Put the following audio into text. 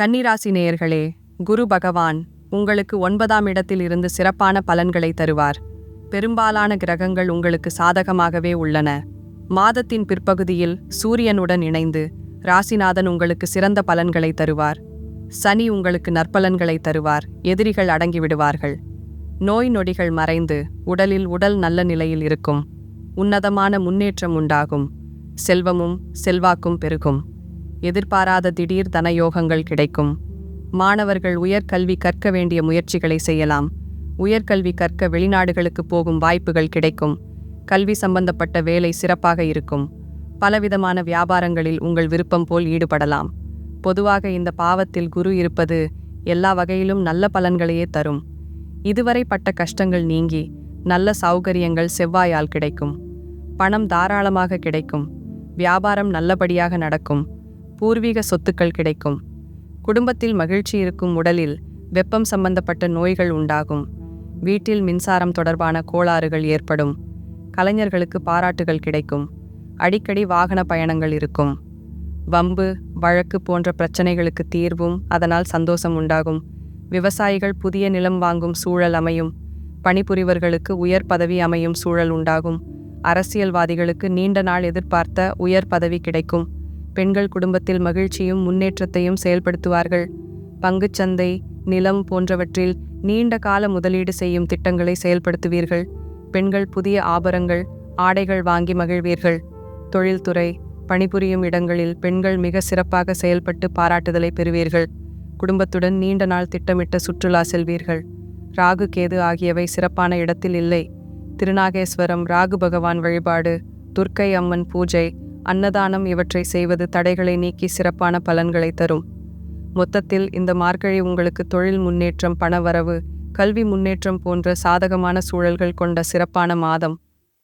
கன்னிராசி நேயர்களே குரு பகவான் உங்களுக்கு ஒன்பதாம் இடத்தில் இருந்து சிறப்பான பலன்களை தருவார். பெரும்பாலான கிரகங்கள் உங்களுக்கு சாதகமாகவே உள்ளன. மாதத்தின் பிற்பகுதியில் சூரியனுடன் இணைந்து ராசிநாதன் உங்களுக்கு சிறந்த பலன்களை தருவார். சனி உங்களுக்கு நற்பலன்களை தருவார் எதிரிகள் அடங்கிவிடுவார்கள். நோய் நொடிகள் மறைந்து உடலில் உடல் நல்ல நிலையில் இருக்கும். உன்னதமான முன்னேற்றம் உண்டாகும். செல்வமும் செல்வாக்கும் பெருகும். எதிர்பாராத திடீர் தனயோகங்கள் கிடைக்கும். மாணவர்கள் உயர்கல்வி கற்க வேண்டிய முயற்சிகளை செய்யலாம். உயர்கல்வி கற்க வெளிநாடுகளுக்கு போகும் வாய்ப்புகள் கிடைக்கும். கல்வி சம்பந்தப்பட்ட வேலை சிறப்பாக இருக்கும். பலவிதமான வியாபாரங்களில் உங்கள் விருப்பம் போல் ஈடுபடலாம். பொதுவாக இந்த பாவத்தில் குரு இருப்பது எல்லா வகையிலும் நல்ல பலன்களையே தரும். இதுவரை பட்ட கஷ்டங்கள் நீங்கி நல்ல சௌகரியங்கள் செவ்வாயால் கிடைக்கும். பணம் தாராளமாக கிடைக்கும். வியாபாரம் நல்லபடியாக நடக்கும். பூர்வீக சொத்துக்கள் கிடைக்கும். குடும்பத்தில் மகிழ்ச்சி இருக்கும் உடலில் வெப்பம் சம்பந்தப்பட்ட நோய்கள் உண்டாகும். வீட்டில் மின்சாரம் தொடர்பான கோளாறுகள் ஏற்படும். கலைஞர்களுக்கு பாராட்டுகள் கிடைக்கும். அடிக்கடி வாகன பயணங்கள் இருக்கும். வம்பு வழக்கு போன்ற பிரச்சனைகளுக்கு தீர்வும் அதனால் சந்தோஷம் உண்டாகும். விவசாயிகள் புதிய நிலம் வாங்கும் சூழல் அமையும். பணிபுரிவர்களுக்கு உயர் பதவி அமையும் சூழல் உண்டாகும். அரசியல்வாதிகளுக்கு நீண்ட நாள் எதிர்பார்த்த உயர் பதவி கிடைக்கும். பெண்கள் குடும்பத்தில் மகிழ்ச்சியும் முன்னேற்றத்தையும் செயல்படுத்துவார்கள். பங்குச்சந்தை நிலம் போன்றவற்றில் நீண்ட கால முதலீடு செய்யும் திட்டங்களை செயல்படுத்துவீர்கள். பெண்கள் புதிய ஆபரங்கள் ஆடைகள் வாங்கி மகிழ்வீர்கள். தொழில்துறை பணிபுரியும் இடங்களில் பெண்கள் மிக சிறப்பாக செயல்பட்டு பாராட்டுதலை பெறுவீர்கள். குடும்பத்துடன் நீண்ட நாள் திட்டமிட்ட சுற்றுலா செல்வீர்கள். ராகு கேது ஆகியவை சிறப்பான இடத்தில் இல்லை. திருநாகேஸ்வரம் ராகு பகவான் வழிபாடு துர்க்கை அம்மன் பூஜை அன்னதானம் இவற்றை செய்வது தடைகளை நீக்கி சிறப்பான பலன்களை தரும். மொத்தத்தில் இந்த மார்கழி உங்களுக்கு தொழில் முன்னேற்றம் பணவரவு கல்வி முன்னேற்றம் போன்ற சாதகமான சூழல்கள் கொண்ட சிறப்பான மாதம்.